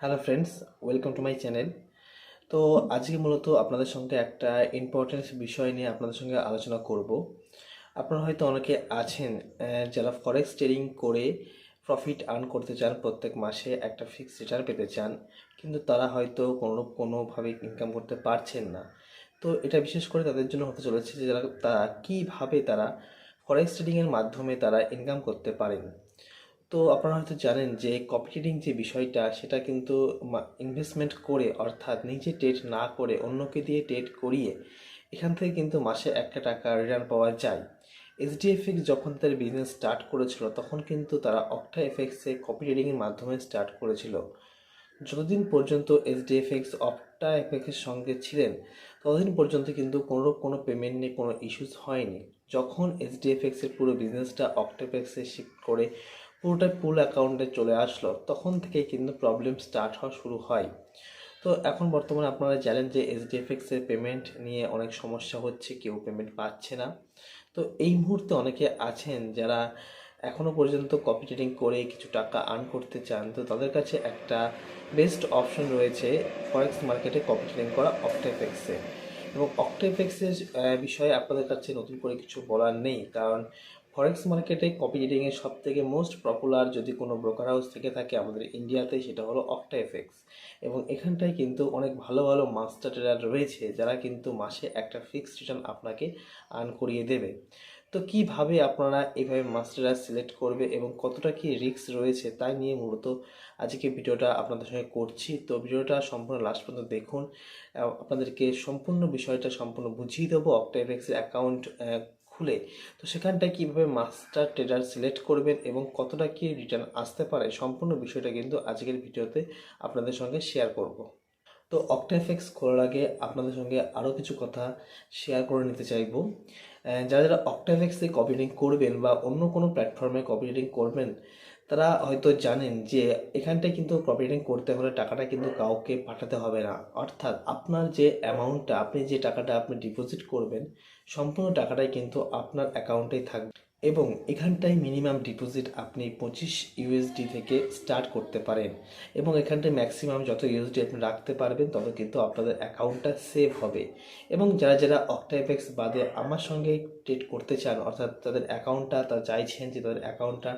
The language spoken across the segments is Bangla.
Hello friends welcome to my channel তো আজকে মূলত আপনাদের সঙ্গে একটা ইম্পর্টেন্ট বিষয় নিয়ে আপনাদের সঙ্গে আলোচনা করব। আপনারা হয়তো অনেকে আছেন যারা ফরেক্স ট্রেডিং করে প্রফিট আর্ন করতে চান, প্রত্যেক মাসে একটা ফিক্সড রিটার্ন পেতে চান, কিন্তু তারা হয়তো কোনো, কোনোভাবে ইনকাম করতে পারছেন না। তো এটা বিশেষ করে তাদের জন্য হতে চলেছে যে যারা তারা কীভাবে তারা ফরেক্স ট্রেডিংয়ের মাধ্যমে তারা ইনকাম করতে পারেন। তো আপনারা হয়তো জানেন যে কপি ট্রেডিং যে বিষয়টা, সেটা কিন্তু ইনভেস্টমেন্ট করে, অর্থাৎ নিজে ট্রেড না করে, অন্যকে দিয়ে ট্রেড করিয়ে, এখান থেকে কিন্তু মাসে একটা টাকা রিটার্ন পাওয়া যায়। এইচডিএফএক্স যখন তার বিজনেস স্টার্ট করেছিল, তখন কিন্তু তারা অক্টা এফএক্সে কপি ট্রেডিংয়ের মাধ্যমে স্টার্ট করেছিল। যতদিন পর্যন্ত এইচডিএফএক্স অক্টা এফএক্সের সঙ্গে ছিলেন, ততদিন পর্যন্ত কিন্তু কোনো কোনো পেমেন্ট নিয়ে কোনো ইস্যুস হয়নি। যখন এইচডিএফএক্সের পুরো বিজনেসটা অক্টাফেক্সে শিফট করে পুরোটা পুল অ্যাকাউন্টে চলে আসলো। তখন থেকে কিন্তু প্রবলেম স্টার্ট হওয়া শুরু হয়। তো এখন বর্তমানে আপনারা জানেন যে এইচডিএফএক্সের পেমেন্ট নিয়ে অনেক সমস্যা হচ্ছে, কেউ পেমেন্ট পাচ্ছে না। তো এই মুহূর্তে অনেকে আছেন যারা এখনও পর্যন্ত কপি ট্রেডিং করে কিছু টাকা আর্ন করতে চান, তো তাদের কাছে একটা বেস্ট অপশন রয়েছে ফরেক্স মার্কেটে কপি ট্রেডিং করা অক্টাফেক্সে এবং অক্টাফেক্সের বিষয়ে আপনাদের কাছে নতুন করে কিছু বলার নেই, কারণ ফরেক্স মার্কেটে কপি ট্রেডিংয়ের সব থেকে মোস্ট পপুলার যদি কোনো ব্রোকার হাউস থেকে থাকে আমাদের ইন্ডিয়াতে সেটা হলো অক্টা এফেক্স এবং এখানটায় কিন্তু অনেক ভালো ভালো মাস্টার ট্রেডার রয়েছে, যারা কিন্তু মাসে একটা ফিক্সড রিটার্ন আপনাকে আর্ন করিয়ে দেবে। তো কীভাবে আপনারা এইভাবে মাস্টাররা সিলেক্ট করবে এবং কতটা কি রিস্ক রয়েছে তাই নিয়ে মূলত আজকে ভিডিওটা আপনাদের সঙ্গে করছি। তো ভিডিওটা সম্পূর্ণ লাস্ট পর্যন্ত দেখুন। আপনাদেরকে সম্পূর্ণ বিষয়টা সম্পূর্ণ বুঝিয়ে দেবো অক্টা এফেক্সের অ্যাকাউন্ট খুলে, তো সেখানটায় কীভাবে মাস্টার ট্রেডার সিলেক্ট করবেন এবং কতটা কি রিটার্ন আসতে পারে সম্পূর্ণ বিষয়টা কিন্তু আজকের ভিডিওতে আপনাদের সঙ্গে শেয়ার করব। তো অক্টাফেক্স খোলার আগে আপনাদের সঙ্গে আরও কিছু কথা শেয়ার করে নিতে চাইব। যারা যারা অক্টাফেক্সে কপি করবেন বা অন্য কোনো প্ল্যাটফর্মে কপি করবেন তারা হয়তো জানেন যে এখানটায় কিন্তু প্রভিডেন্ট করতে হলে টাকাটা কিন্তু কাউকে পাঠাতে হবে না। অর্থাৎ আপনার যে অ্যামাউন্টটা আপনি যে টাকাটা আপনি ডিপোজিট করবেন, সম্পূর্ণ টাকাটাই কিন্তু আপনার অ্যাকাউন্টেই থাকবে। এবং এখানটায় মিনিমাম ডিপোজিট আপনি পঁচিশ ইউএসডি থেকে স্টার্ট করতে পারেন। এবং এখানটায় ম্যাক্সিমাম যত ইউএসডি আপনি রাখতে পারবেন, তত কিন্তু আপনাদের অ্যাকাউন্টটা সেভ হবে। এবং যারা যারা অক্টাইপেক্স বাদে আমার সঙ্গে ট্রেড করতে চান, অর্থাৎ তাদের অ্যাকাউন্টটা তারা চাইছেন যে তাদের অ্যাকাউন্টটা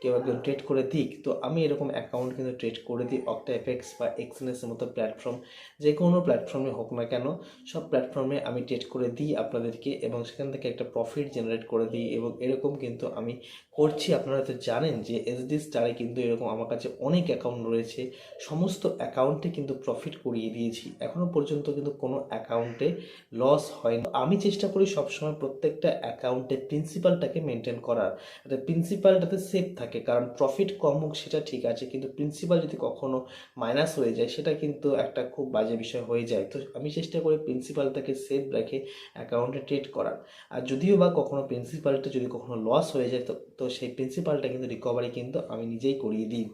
কেউ একজন ট্রেড করে দিক, তো আমি এরকম অ্যাকাউন্ট কিন্তু ট্রেড করে দিই অক্টাইপেক্স বা এক্সএনএসের মতো প্ল্যাটফর্ম যে কোনো প্ল্যাটফর্মে হোক না কেন, সব প্ল্যাটফর্মে আমি ট্রেড করে দিই আপনাদেরকে এবং সেখান থেকে একটা প্রফিট জেনারেট করে দিই এবং এরকম কিন্তু আমি করছি। আপনারা তো জানেন যে এসডি স্টারে কিন্তু এরকম আমার কাছে অনেক অ্যাকাউন্ট রয়েছে। সমস্ত অ্যাকাউন্টে কিন্তু প্রফিট করিয়ে দিয়েছি। এখনও পর্যন্ত কিন্তু কোনো অ্যাকাউন্টে লস হয়নি। আমি চেষ্টা করি সবসময় প্রত্যেকটা অ্যাকাউন্টে প্রিন্সিপালটাকে মেনটেন করার। যাতে প্রিন্সিপালটাতে সেফ থাকে। কারণ প্রফিট কম হোক সেটা ঠিক আছে। কিন্তু প্রিন্সিপাল যদি কখনো মাইনাস হয়ে যায়, সেটা কিন্তু একটা খুব বাজে বিষয় হয়ে যায়। তো আমি চেষ্টা করি প্রিন্সিপালটাকে সেফ রেখে অ্যাকাউন্টে ট্রেড করার। আর যদিও বা কখনো প্রিন্সিপালটা যদি কখনো লস হয়ে যায় তো তো সেই প্রিন্সিপালটা কিন্তু রিকভারি কিন্তু আমি নিজেই করিয়ে দিই।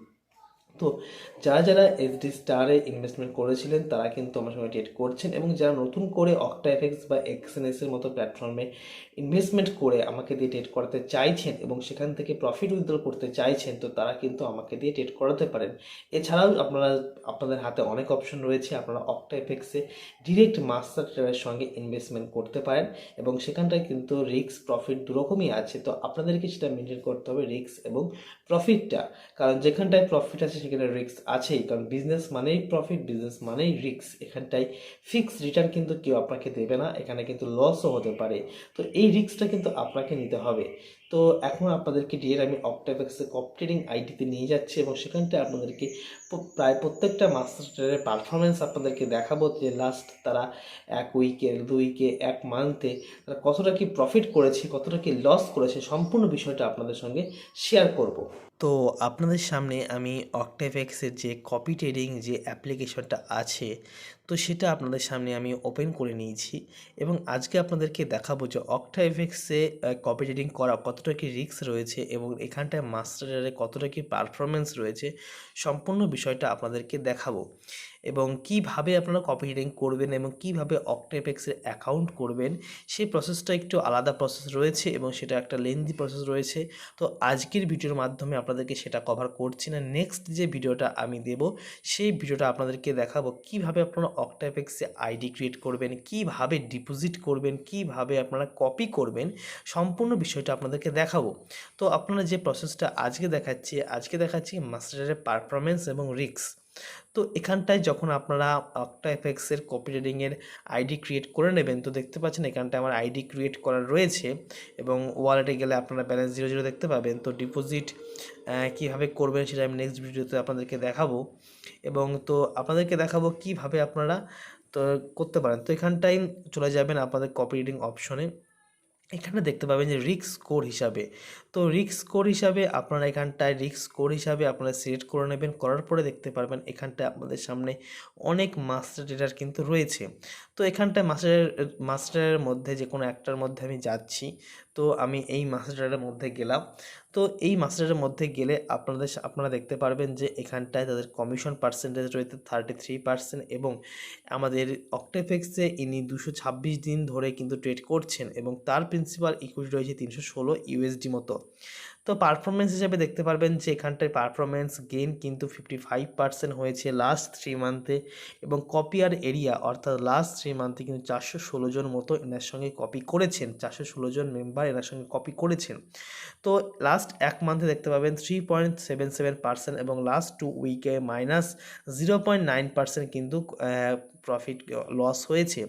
তো যারা যারা এসডি স্টারে ইনভেস্টমেন্ট করেছিলেন, তারা কিন্তু আমার সঙ্গে ট্রেড করছেন এবং যারা নতুন করে অক্টা এফেক্স বা এক্সএনএস এর মতো প্ল্যাটফর্মে ইনভেস্টমেন্ট করে আমাকে দিয়ে ট্রেড করাতে চাইছেন এবং সেখান থেকে প্রফিট উইথড্র করতে চাইছেন, তো তারা কিন্তু আমাকে দিয়ে ট্রেড করাতে পারেন। এছাড়াও আপনারা, আপনাদের হাতে অনেক অপশন রয়েছে, আপনারা অক্টা এফেক্সে ডিরেক্ট মাস্টার ট্রেডের সঙ্গে ইনভেস্টমেন্ট করতে পারেন এবং সেখানটায় কিন্তু রিস্ক প্রফিট দুরকমই আছে। তো আপনাদেরকে সেটা মেনটেন করতে হবে রিস্ক এবং প্রফিটটা কারণ যেখানটায় প্রফিট আছে সেখানে রিক্স আছেই। কারণ বিজনেস মানেই প্রফিট বিজনেস মানেই রিক্স এখানটাই ফিক্স রিটার্ন কিন্তু কেউ আপনাকে দেবে না। এখানে কিন্তু লসও হতে পারে। তো এই রিক্সটা কিন্তু আপনাকে নিতে হবে। তো এখন আপনাদেরকে ডিএর আমি অক্টাভেক্সে কপ ট্রেডিং আইডিতে নিয়ে যাচ্ছি এবং সেখানটায় আপনাদেরকে প্রায় প্রত্যেকটা মাস্টার ট্রেডের পারফরমেন্স আপনাদেরকে দেখাবো যে লাস্ট তারা এক উইকে দুই উইকে এক মান্থে তারা কতটা কি প্রফিট করেছে, কতটা কি লস করেছে সম্পূর্ণ বিষয়টা আপনাদের সঙ্গে শেয়ার করব। তো আপনাদের সামনে আমি অক্টাভেক্সের যে কপি ট্রেডিং যে অ্যাপ্লিকেশনটা আছে, তো সেটা আপনাদের সামনে আমি ওপেন করে নিয়েছি এবং আজকে আপনাদেরকে দেখাবো যে অক্টাভেক্সে কপি ট্রেডিং করা কত কতটা কি রিস্ক রয়েছে এবং এখানটায় মাস্টারের কতটা কি পারফরমেন্স রয়েছে, সম্পূর্ণ বিষয়টা আপনাদেরকে দেখাবো। এবং কীভাবে আপনারা কপি রিডিং করবেন এবং কীভাবে অক্টেপেক্সের অ্যাকাউন্ট করবেন, সেই প্রসেসটা একটু আলাদা প্রসেস রয়েছে এবং সেটা একটা লেন্দি প্রসেস রয়েছে। তো আজকের ভিডিওর মাধ্যমে আপনাদেরকে সেটা কভার করছি না। নেক্সট যে ভিডিওটা আমি দেব, সেই ভিডিওটা আপনাদেরকে দেখাবো কীভাবে আপনারা অক্টাপেক্সে আইডি ক্রিয়েট করবেন, কীভাবে ডিপোজিট করবেন, কীভাবে আপনারা কপি করবেন, সম্পূর্ণ বিষয়টা আপনাদেরকে দেখাবো। তো আপনারা যে প্রসেসটা আজকে দেখাচ্ছি আজকে দেখাচ্ছি মাস্টারের পারফরমেন্স এবং রিক্স তো এখানটায় যখন আপনারা অক্টা এফেক্সের কপি রিডিংয়ের আইডি ক্রিয়েট করে নেবেন, তো দেখতে পাচ্ছেন এখানটায় আমার আইডি ক্রিয়েট করা রয়েছে এবং ওয়ালেটে গেলে আপনারা ব্যালেন্স জিরো জিরো দেখতে পাবেন। তো ডিপোজিট কীভাবে করবেন সেটা আমি নেক্সট ভিডিওতে আপনাদেরকে দেখাবো এবং তো আপনাদেরকে দেখাবো কীভাবে আপনারা তো করতে পারেন। তো এখানটায় চলে যাবেন আপনাদের কপি রিডিং অপশনে এখানে দেখতে পাবেন যে রিক্স স্কোর হিসাবে। তো রিক্স স্কোর হিসাবে আপনারা এখানটায় রিক্স স্কোর হিসাবে আপনারা সিলেক্ট করে নেবেন, করার পরে দেখতে পারবেন এখানটায় আপনাদের সামনে অনেক মাস্টার ডেটার কিন্তু রয়েছে। তো এখানটায় মাস্টারের মাস্টারের মধ্যে যে কোনো একটার মধ্যে আমি যাচ্ছি, তো আমি এই মাস্টারের মধ্যে গেলাম। তো এই মাস্টারের মধ্যে গেলে আপনাদের আপনারা দেখতে পারবেন যে এখানটায় তাদের কমিশন পার্সেন্টেজ রয়েছে থার্টি থ্রি পার্সেন্ট এবং আমাদের অক্টেফেক্সে ইনি দুশো ছাব্বিশ দিন ধরে কিন্তু ট্রেড করছেন এবং তার প্রিন্সিপাল ইকুইটি রয়েছে তিনশো ষোলো ইউএসডি মতো। তো পারফরমেন্স হিসাবে দেখতে পারবেন যে এখানটায় পারফরমেন্স গেইন কিন্তু ফিফটি ফাইভ পার্সেন্ট হয়েছে লাস্ট থ্রি মান্থে এবং কপিয়ার এরিয়া অর্থাৎ লাস্ট থ্রি মান্থে কিন্তু চারশো ষোলো জন মতো এনার সঙ্গে কপি করেছেন, চারশো ষোলো জন মেম্বার এনার সঙ্গে কপি করেছেন। তো লাস্ট এক মান্থে দেখতে পাবেন three point seven seven percent এবং লাস্ট টু উইকে minus zero point nine percent কিন্তু প্রফিট লস হয়েছে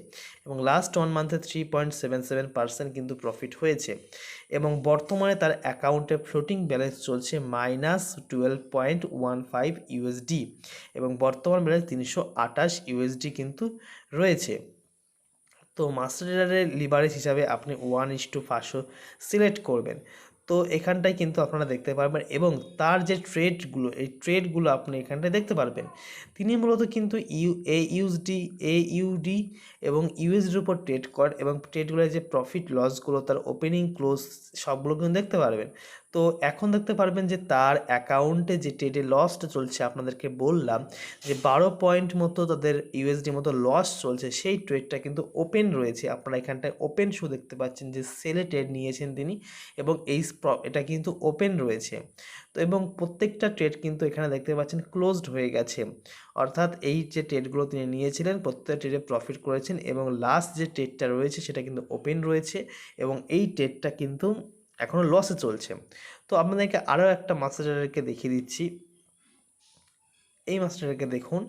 এবং last one মান্থে three point seven seven percent কিন্তু প্রফিট হয়েছে এবং বর্তমানে তার অ্যাকাউন্টে ফ্লোটিং ব্যালেন্স চলছে minus twelve point one five USD এবং বর্তমান ব্যালেন্স তিনশো আঠাশ ইউএসডি কিন্তু রয়েছে। তো মাস্টার ডেটারের লিভারেজ হিসাবে আপনি ওয়ান ইস টু পাঁচশো সিলেক্ট করবেন। তো এখানটায় কিন্তু আপনারা দেখতে পারবেন এবং তার যে ট্রেডগুলো এই ট্রেডগুলো আপনি এখানটায় দেখতে পারবেন। তিনি মূলত কিন্তু U, A USD A UD এবং ইউএসডির উপর ট্রেড কর এবং ট্রেডগুলোর যে প্রফিট লসগুলো তার ওপেনিং ক্লোজ সবগুলো কিন্তু দেখতে পারবেন। তো এখন দেখতে পারবেন যে তার অ্যাকাউন্টে যে ট্রেডে লসটা চলছে, আপনাদেরকে বললাম যে বারো পয়েন্ট মতো তাদের ইউএসডি মতো লস চলছে, সেই ট্রেডটা কিন্তু ওপেন রয়েছে। আপনারা এখানটায় ওপেন শো দেখতে পাচ্ছেন যে সেলে ট্রেড নিয়েছেন তিনি এবং এই এটা কিন্তু ওপেন রয়েছে। তো এবং প্রত্যেকটা ট্রেড কিন্তু এখানে দেখতে পাচ্ছেন ক্লোজড হয়ে গেছে। অর্থাৎ এই যে ট্রেডগুলো তিনি নিয়েছিলেন, প্রত্যেকটা ট্রেডে প্রফিট করেছেন এবং লাস্ট যে ট্রেডটা রয়েছে, সেটা কিন্তু ওপেন রয়েছে এবং এই ট্রেডটা কিন্তু এখনও লসে চলছে। তো আপনাদেরকে আরও একটা মাস্টারকে দেখিয়ে দিচ্ছি। এই মাস্টারকে দেখুন।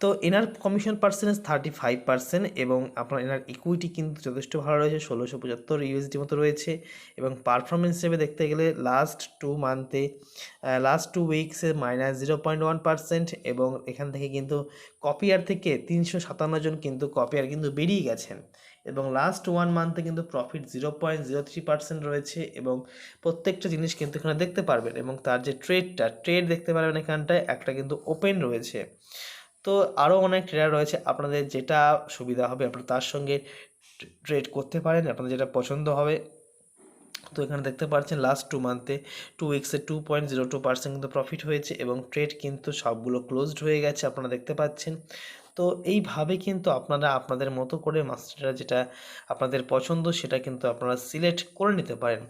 তো এনার commission percentage thirty five percent এবং আপনার এনার ইকুইটি কিন্তু যথেষ্ট ভালো রয়েছে, ষোলোশো পঁচাত্তর ইউএসডি মতো রয়েছে এবং পারফরমেন্স হিসেবে দেখতে গেলে লাস্ট টু মান্থে last two উইকসে minus zero point one percent এবং এখান থেকে কিন্তু কপিয়ার থেকে তিনশো সাতান্ন জন কিন্তু কপিয়ার কিন্তু বেরিয়ে গেছেন এবং লাস্ট ওয়ান মান্থে কিন্তু profit zero point zero three percent রয়েছে এবং প্রত্যেকটা জিনিস কিন্তু এখানে দেখতে পারবেন এবং তার যে ট্রেডটা ট্রেড দেখতে পারবেন এখানটায় একটা কিন্তু ওপেন রয়েছে। তো আরও অনেক ট্রেডার রয়েছে, আপনাদের যেটা সুবিধা হবে, আপনারা তার সঙ্গে ট্রেড করতে পারেন, আপনাদের যেটা পছন্দ হবে। তো এখানে দেখতে পাচ্ছেন লাস্ট টু মান্থে two উইক্সে two point zero two percent কিন্তু প্রফিট হয়েছে এবং ট্রেড কিন্তু সবগুলো ক্লোজড হয়ে গেছে, আপনারা দেখতে পাচ্ছেন। তো এইভাবে কিন্তু আপনারা, আপনাদের মতো করে মাস্টাররা যেটা আপনাদের পছন্দ সেটা কিন্তু আপনারা সিলেক্ট করে নিতে পারেন।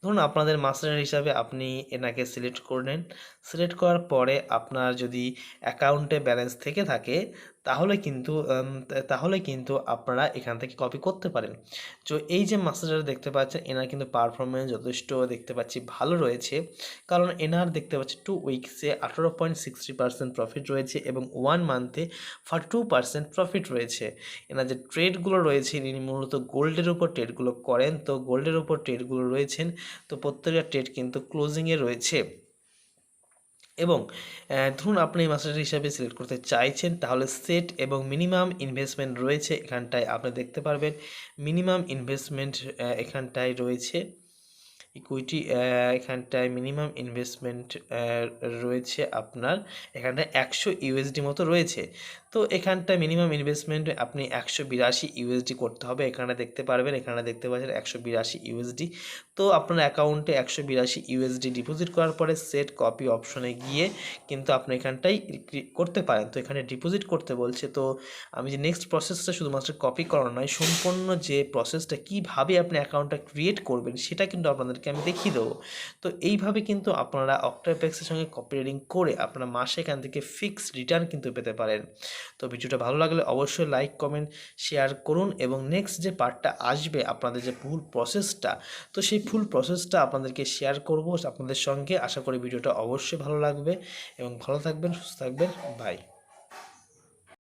ধরুন আপনাদের মাস্টার হিসাবে আপনি এনাকে সিলেক্ট করে নেন সিলেক্ট করার পরে আপনার যদি অ্যাকাউন্টে ব্যালেন্স থেকে থাকে তাহলে কিন্তু তাহলে কিন্তু আপনারা এখান থেকে কপি করতে পারেন। তো এই যে মাস্টারটা দেখতে পাচ্ছেন এনার কিন্তু পারফরমেন্স যথেষ্ট দেখতে পাচ্ছি, ভালো রয়েছে। কারণ এনার দেখতে পাচ্ছি টু উইকসে আঠারো পয়েন্ট সিক্সটি পার্সেন্ট প্রফিট রয়েছে এবং ওয়ান মান্থে ফর্টি টু পার্সেন্ট প্রফিট রয়েছে। এনার যে ট্রেডগুলো রয়েছে, ইনি মূলত গোল্ডের উপর ট্রেডগুলো করেন। তো গোল্ডের উপর ট্রেডগুলো রয়েছেন, তো প্রত্যেকটা ট্রেড কিন্তু ক্লোজিংয়ে রয়েছে। এবং ধরুন আপনি মাস্টার হিসাবে সিলেক্ট করতে চাইছেন, তাহলে সেট এবং মিনিমাম ইনভেস্টমেন্ট রয়েছে এখানটায় আপনি দেখতে পারবেন। মিনিমাম ইনভেস্টমেন্ট এখানটায় রয়েছে। ইকুইটি এখানটায় মিনিমাম ইনভেস্টমেন্ট রয়েছে আপনার এখানটায় একশো ইউএসডি মতো রয়েছে। তো এখানটায় মিনিমাম ইনভেস্টমেন্ট আপনি একশো বিরাশি ইউএসডি করতে হবে। এখানে দেখতে পারবেন, এখানে দেখতে পাচ্ছেন একশো বিরাশি ইউএসডি তো আপনার অ্যাকাউন্টে একশো বিরাশি ইউএসডি ডিপোজিট করার পরে সেট কপি অপশনে গিয়ে কিন্তু আপনি এখানটাই করতে পারেন। তো এখানে ডিপোজিট করতে বলছে। তো আমি যে নেক্সট প্রসেসটা শুধুমাত্র কপি করানো নয়, সম্পূর্ণ যে প্রসেসটা কীভাবে আপনি অ্যাকাউন্টটা ক্রিয়েট করবেন, সেটা কিন্তু আপনাদেরকে আমি দেখিয়ে দেবো। তো এইভাবে কিন্তু আপনারা অক্টাপেক্সের সঙ্গে কপি রেডিং করে আপনারা মাসে এখান থেকে ফিক্সড রিটার্ন কিন্তু পেতে পারেন। তো ভিডিওটা ভালো লাগলে অবশ্যই লাইক কমেন্ট শেয়ার করুন এবং নেক্সট যে পার্টটা আসবে আপনাদের যে ফুল প্রসেসটা তো সেই ফুল প্রসেসটা আপনাদেরকে শেয়ার করব আপনাদের সঙ্গে। আশা করি ভিডিওটা অবশ্যই ভালো লাগবে এবং ভালো থাকবেন, সুস্থ থাকবেন। বাই